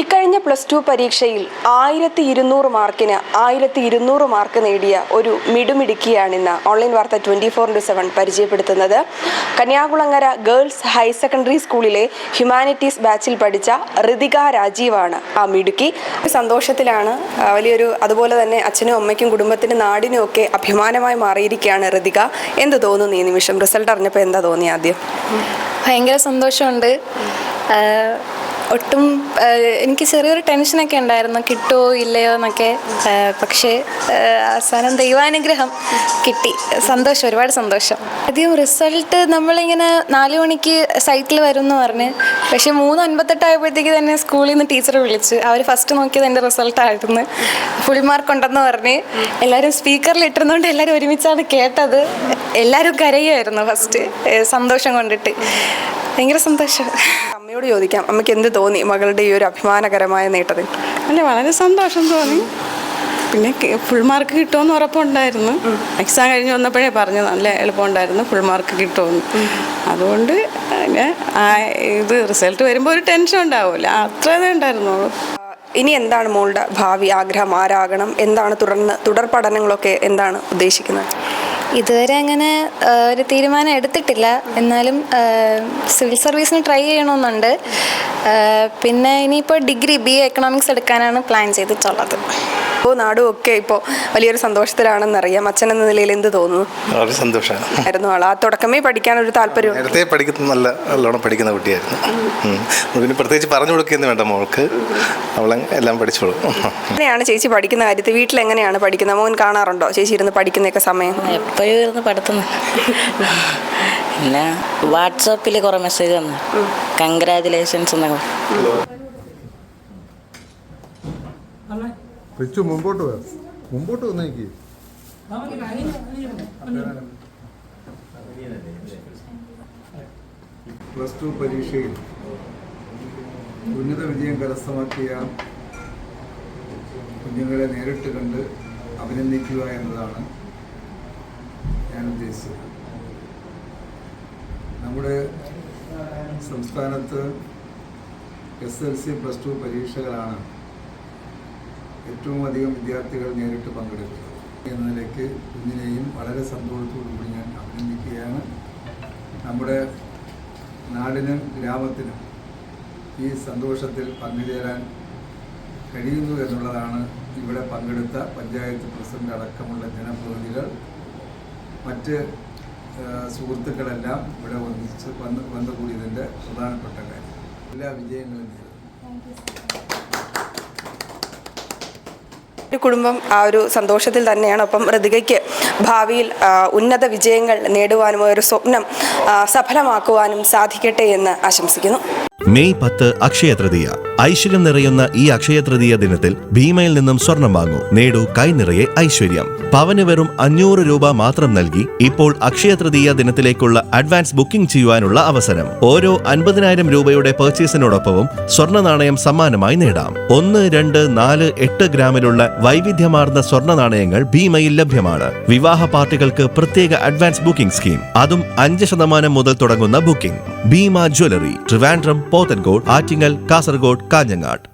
ഇക്കഴിഞ്ഞ plus two പരീക്ഷയിൽ ആയിരത്തി ഇരുന്നൂറ് മാർക്കിന് ആയിരത്തി ഇരുന്നൂറ് മാർക്ക് നേടിയ ഒരു മിടുമിടുക്കിയാണ് ഇന്ന് ഓൺലൈൻ വാർത്ത ട്വന്റി ഫോർ ഇന്റു സെവൻ പരിചയപ്പെടുത്തുന്നത്. കന്യാകുളങ്ങര ഗേൾസ് ഹയർ സെക്കൻഡറി സ്കൂളിലെ ഹ്യൂമാനിറ്റീസ് ബാച്ചിൽ പഠിച്ച ഋതിക രാജീവാണ് ആ മിടുക്കി. സന്തോഷത്തിലാണ് വലിയൊരു അതുപോലെ തന്നെ അച്ഛനും അമ്മയ്ക്കും കുടുംബത്തിനും നാടിനും ഒക്കെ അഭിമാനമായി മാറിയിരിക്കുകയാണ് ഋതിക. എന്ത് തോന്നുന്നു ഈ നിമിഷം? റിസൾട്ട് അറിഞ്ഞപ്പോൾ എന്താ തോന്നി ആദ്യം? ഭയങ്കര സന്തോഷമുണ്ട്. ഒട്ടും എനിക്ക് ചെറിയൊരു ടെൻഷനൊക്കെ ഉണ്ടായിരുന്നു. കിട്ടുമോ ഇല്ലയോ എന്നൊക്കെ. പക്ഷേ അവസാനം ദൈവാനുഗ്രഹം കിട്ടി. സന്തോഷം ഒരുപാട് സന്തോഷം. ആദ്യം റിസൾട്ട് നമ്മളിങ്ങനെ നാല് മണിക്ക് സൈറ്റിൽ വരും എന്ന് പറഞ്ഞ് പക്ഷേ മൂന്ന് അൻപത്തെട്ടായപ്പോഴത്തേക്ക് തന്നെ സ്കൂളിൽ നിന്ന് ടീച്ചർ വിളിച്ച്. അവർ ഫസ്റ്റ് നോക്കിയത് എന്റെ റിസൾട്ടായിരുന്നു. ഫുൾ മാർക്ക് ഉണ്ടെന്ന് പറഞ്ഞ്. എല്ലാവരും സ്പീക്കറിൽ ഇട്ടിരുന്നുകൊണ്ട് എല്ലാവരും ഒരുമിച്ചാണ് കേട്ടത്. എല്ലാവരും കരയുമായിരുന്നു ഫസ്റ്റ്. സന്തോഷം കൊണ്ടിട്ട്. ഭയങ്കര സന്തോഷം. അമ്മയോട് ചോദിക്കാം അമ്മയ്ക്ക് എന്ത് തോന്നി മകളുടെ ഈ ഒരു അഭിമാനകരമായ നേട്ടത്തിൽ? അല്ല വളരെ സന്തോഷം തോന്നി. പിന്നെ ഫുൾ മാർക്ക് കിട്ടുമെന്ന് ഉറപ്പുണ്ടായിരുന്നു. എക്സാം കഴിഞ്ഞ് വന്നപ്പോഴേ പറഞ്ഞു നല്ല എളുപ്പമുണ്ടായിരുന്നു ഫുൾ മാർക്ക് കിട്ടുമെന്ന്. അതുകൊണ്ട് ഇത് റിസൾട്ട് വരുമ്പോൾ ഒരു ടെൻഷൻ ഉണ്ടാവില്ല അത്രേ ഉണ്ടായിരുന്നുള്ളൂ. ഇനി എന്താണ് മോളുടെ ഭാവി ആഗ്രഹം ആരാകണം? എന്താണ് തുടർന്ന് തുടർ പഠനങ്ങളൊക്കെ എന്താണ് ഉദ്ദേശിക്കുന്നത്? ഇതുവരെ അങ്ങനെ ഒരു തീരുമാനം എടുത്തിട്ടില്ല. എന്നാലും സിവിൽ സർവീസിന് ട്രൈ ചെയ്യണമെന്നുണ്ട്. പിന്നെ ഇനിയിപ്പോൾ ഡിഗ്രി ബി എ എക്കണോമിക്സ് എടുക്കാനാണ് പ്ലാൻ ചെയ്തിട്ടുള്ളത്. ഇപ്പോൾ നാടും ഒക്കെ ഇപ്പോൾ വലിയൊരു സന്തോഷത്തിലാണെന്നറിയാം. അച്ഛൻ എന്ന നിലയിൽ എന്ത് തോന്നുന്നു? വളരെ സന്തോഷമാണ് ആയിരുന്നു ആൾ ആ തുടക്കമേ പഠിക്കാൻ ഒരു താല്പര്യം. നേരത്തെ പഠിക്കുന്ന നല്ല നല്ലോണം പഠിക്കുന്ന കുട്ടിയായിരുന്നു. പിന്നെ പ്രത്യേകിച്ച് പറഞ്ഞു കൊടുക്കുകയെന്ന് വേണ്ട മോൾക്ക്. അവൾ എല്ലാം പഠിച്ചോളും. എങ്ങനെയാണ് ചേച്ചി പഠിക്കുന്ന കാര്യത്തിൽ? വീട്ടിൽ എങ്ങനെയാണ് പഠിക്കുന്നത്? മോൻ കാണാറുണ്ടോ? ചേച്ചി ഇരുന്ന് പഠിക്കുന്നൊക്കെ സമയം? എപ്പോഴും ഇരുന്ന് പഠിത്തുന്നു. പിന്നെ വാട്സാപ്പിൽ കുറേ മെസ്സേജ് വന്നു. കൺഗ്രാജുലേഷൻസ് എന്നൊക്കെ. റിച്ചു മുമ്പോട്ട് വരാം. മുമ്പോട്ട് വന്നേക്ക് പ്ലസ് ടു പരീക്ഷയിൽ ഉന്നത വിജയം കരസ്ഥമാക്കിയ കുഞ്ഞുങ്ങളെ നേരിട്ട് കണ്ട് അഭിനന്ദിക്കുക എന്നതാണ് ഞാൻ ഉദ്ദേശിച്ചത്. നമ്മുടെ സംസ്ഥാനത്ത് S L C plus two പരീക്ഷകളാണ് ഏറ്റവും അധികം വിദ്യാർത്ഥികൾ നേരിട്ട് പങ്കെടുക്കുന്നത് എന്ന നിലയ്ക്ക് കുഞ്ഞിനെയും വളരെ സന്തോഷത്തോടു കൂടി ഞാൻ അഭിനന്ദിക്കുകയാണ്. നമ്മുടെ നാടിനും ഗ്രാമത്തിനും ഈ സന്തോഷത്തിൽ പങ്കുചേരാൻ കഴിയുന്നു എന്നുള്ളതാണ് ഇവിടെ പങ്കെടുത്ത പഞ്ചായത്ത് പ്രസിഡന്റ് അടക്കമുള്ള ജനപ്രതിനിധികൾ മറ്റ് സുഹൃത്തുക്കളെല്ലാം ഇവിടെ ഒന്നിച്ച് വന്ന് വന്നുകൂടിയതിന്റെ പ്രധാനപ്പെട്ട കാര്യം. എല്ലാ വിജയങ്ങളും നേരുന്നു. ഒരു കുടുംബം ആ ഒരു സന്തോഷത്തിൽ തന്നെയാണ്. ഒപ്പം ഋതികയ്ക്ക് ഭാവിയിൽ ഉന്നത വിജയങ്ങൾ നേടുവാനും ഒരു സ്വപ്നം സഫലമാക്കുവാനും സാധിക്കട്ടെ എന്ന് ആശംസിക്കുന്നു. മെയ് പത്ത് അക്ഷയ തൃതീയ. ഐശ്വര്യം നിറയുന്ന ഈ അക്ഷയ തൃതീയ ദിനത്തിൽ ഭീമയിൽ നിന്നും സ്വർണം വാങ്ങൂ. നേടൂ കൈ നിറയെ ഐശ്വര്യം. പവന് വെറും അഞ്ഞൂറ് രൂപ മാത്രം നൽകി ഇപ്പോൾ അക്ഷയ തൃതീയ ദിനത്തിലേക്കുള്ള അഡ്വാൻസ് ബുക്കിംഗ് ചെയ്യുവാനുള്ള അവസരം. ഓരോ അൻപതിനായിരം രൂപയുടെ പർച്ചേസിനോടൊപ്പവും സ്വർണ നാണയം സമ്മാനമായി നേടാം. ഒന്ന് രണ്ട് നാല് എട്ട് ഗ്രാമിലുള്ള വൈവിധ്യമാർന്ന സ്വർണ നാണയങ്ങൾ ഭീമയിൽ ലഭ്യമാണ്. വിവാഹ പാർട്ടികൾക്ക് പ്രത്യേക അഡ്വാൻസ് ബുക്കിംഗ് സ്കീം. അതും അഞ്ച് ശതമാനം മുതൽ തുടങ്ങുന്ന ബുക്കിംഗ്. ഭീമ ജ്വല്ലറി ട്രിവാൻഡ്രം പോത്തൻകോട് ആറ്റിങ്ങൽ കാസർഗോഡ് കാഞ്ഞങ്ങാട്